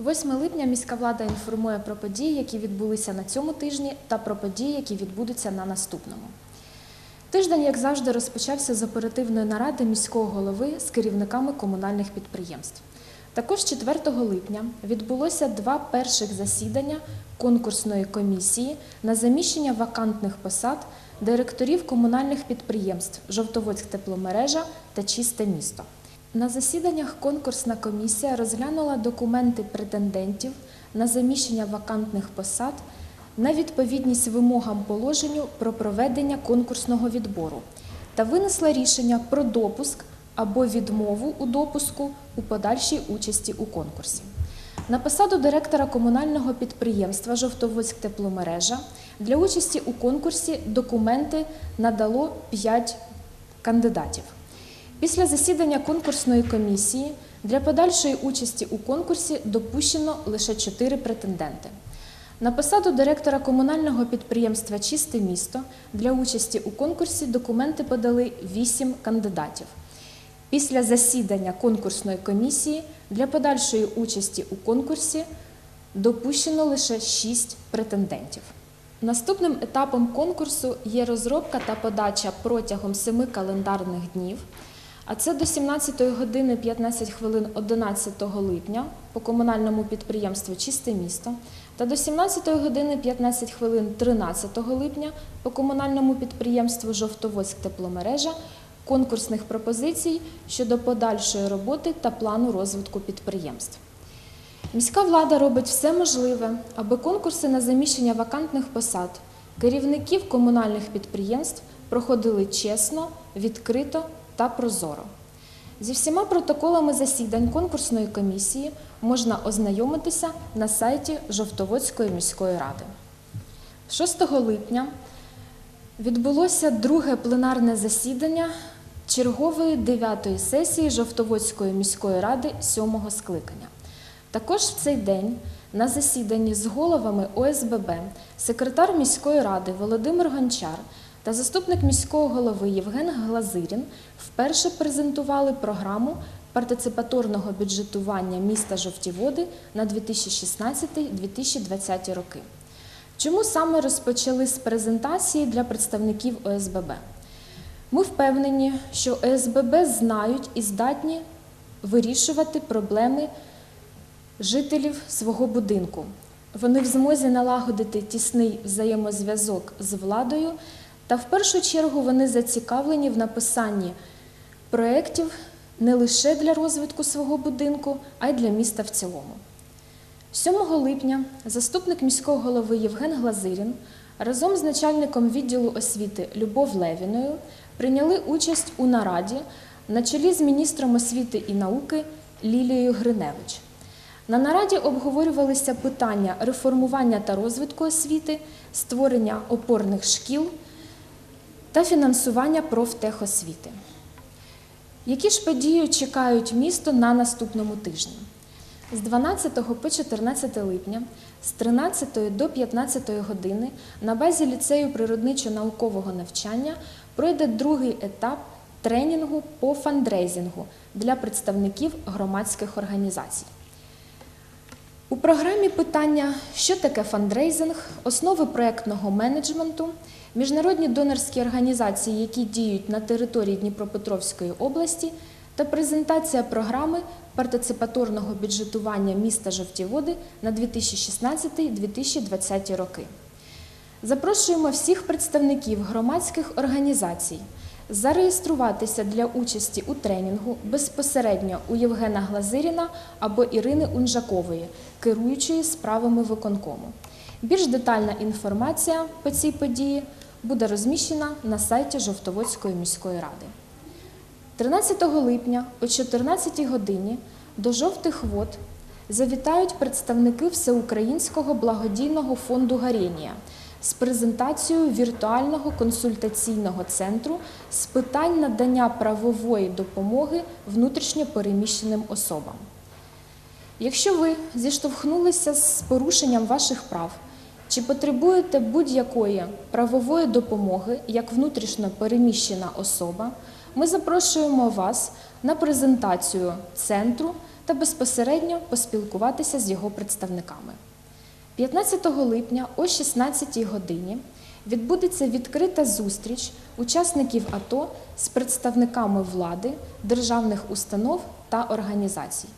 8 липня міська влада інформує про події, які відбулися на цьому тижні, та про події, які відбудуться на наступному. Тиждень, як завжди, розпочався з оперативної наради міського голови з керівниками комунальних підприємств. Також 4 липня відбулося два перших засідання конкурсної комісії на заміщення вакантних посад директорів комунальних підприємств Жовтоводськ тепломережа та Чисте місто. На засіданнях конкурсна комісія розглянула документи претендентів на заміщення вакантних посад на відповідність вимогам положенню про проведення конкурсного відбору та винесла рішення про допуск або відмову у допуску у подальшій участі у конкурсі. На посаду директора комунального підприємства Жовтоводськ тепломережа для участі у конкурсі документи надало 5 кандидатів. Після засідання конкурсної комісії для подальшої участі у конкурсі допущено лише 4 претенденти. На посаду директора комунального підприємства Чисте місто для участі у конкурсі документи подали 8 кандидатів. Після засідання конкурсної комісії для подальшої участі у конкурсі допущено лише 6 претендентів. Наступним етапом конкурсу є розробка та подача протягом 7 календарних днів, а це до 17 години 15 хвилин 11 липня по комунальному підприємству Чисте місто та до 17 години 15 хвилин 13 липня по комунальному підприємству Жовтоводськ тепломережа конкурсних пропозицій щодо подальшої роботи та плану розвитку підприємств. Міська влада робить все можливе, аби конкурси на заміщення вакантних посад керівників комунальних підприємств проходили чесно, відкрито та прозоро. Зі всіма протоколами засідань конкурсної комісії можна ознайомитися на сайті Жовтоводської міської ради. 6 липня відбулося друге пленарне засідання чергової 9-ї сесії Жовтоводської міської ради 7-го скликання. Також в цей день на засіданні з головами ОСББ секретар міської ради Володимир Гончар та заступник міського голови Євген Глазирін вперше презентували програму партиципаторного бюджетування міста Жовті Води на 2016-2020 роки. Чому саме розпочали з презентації для представників ОСББ? Ми впевнені, що ОСББ знають і здатні вирішувати проблеми жителів свого будинку. Вони в змозі налагодити тісний взаємозв'язок з владою, та в першу чергу вони зацікавлені в написанні проєктів не лише для розвитку свого будинку, а й для міста в цілому. 7 липня заступник міського голови Євген Глазирін разом з начальником відділу освіти Любов Левіною прийняли участь у нараді на чолі з міністром освіти і науки Лілією Гриневич. На нараді обговорювалися питання реформування та розвитку освіти, створення опорних шкіл та фінансування профтехосвіти. Які ж події чекають місто на наступному тижні? З 12 по 14 липня з 13 до 15 години на базі ліцею природничо-наукового навчання пройде другий етап тренінгу по фандрейзингу для представників громадських організацій. У програмі питання, що таке фандрейзинг, основи проєктного менеджменту, міжнародні донорські організації, які діють на території Дніпропетровської області, та презентація програми партиципаторного бюджетування міста Жовті Води на 2016-2020 роки. Запрошуємо всіх представників громадських організацій зареєструватися для участі у тренінгу безпосередньо у Євгена Глазиріна або Ірини Унжакової, керуючої справами виконкому. Більш детальна інформація по цій події буде розміщена на сайті Жовтоводської міської ради. 13 липня о 14 годині до жовтих вод завітають представники Всеукраїнського благодійного фонду Гаренія з презентацією віртуального консультаційного центру з питань надання правової допомоги внутрішньо переміщеним особам. Якщо ви зіштовхнулися з порушенням ваших прав чи потребуєте будь-якої правової допомоги як внутрішньо переміщена особа, ми запрошуємо вас на презентацію центру та безпосередньо поспілкуватися з його представниками. 15 липня о 16 годині відбудеться відкрита зустріч учасників АТО з представниками влади, державних установ та організацій.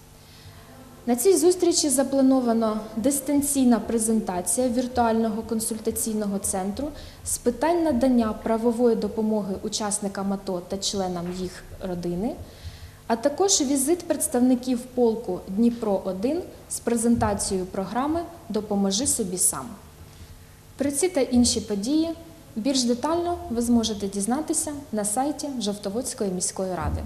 На цій зустрічі заплановано дистанційна презентація віртуального консультаційного центру з питань надання правової допомоги учасникам АТО та членам їх родини, а також візит представників полку Дніпро 1 з презентацією програми Допоможи собі сам. Про ці та інші події більш детально ви зможете дізнатися на сайті Жовтоводської міської ради.